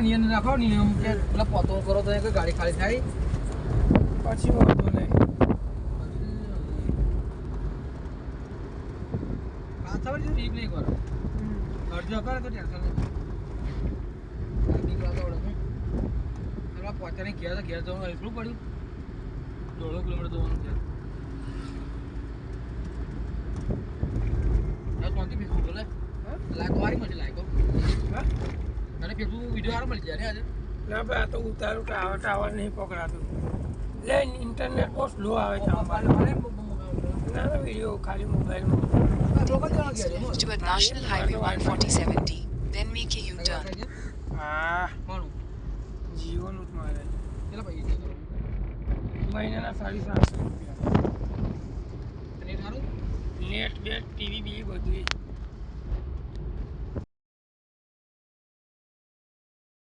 નિયમ રાખો નિયમ કે પેલા પોતો કરો તો કે ગાડી ખાલી થાય. પછી વાંધો નહીં. પાછા વળી બીક નહીં કરો. અડધો કરે તો ટેન્શન નહીં. બીક લાગે પેલા પોતાને ઘેર ઘેર જવાનું એટલું પડ્યું. દોઢો કિલોમીટર જવાનું છે. ત્યાંથી આવી મળશે લાયકો હા? તને ફેસબુક વીડિયો વાળો મળી જાય ને આજે? ના ભાઈ આ તો ઉતારું ટાવર ટાવર નહીં પકડાતું. લે ઇન્ટરનેટ બહુ સ્લો આવે છે. ના ના વીડિયો ખાલી મોબાઈલમાં લોકલ જણા ગયા Move to a National Highway 147D, then make a U-turn. કોનું? જીઓનું જ મારે કેટલા મહિનાના સાડી સાતસો રૂપિયા. નેટ બેટ ટીવી બી બધું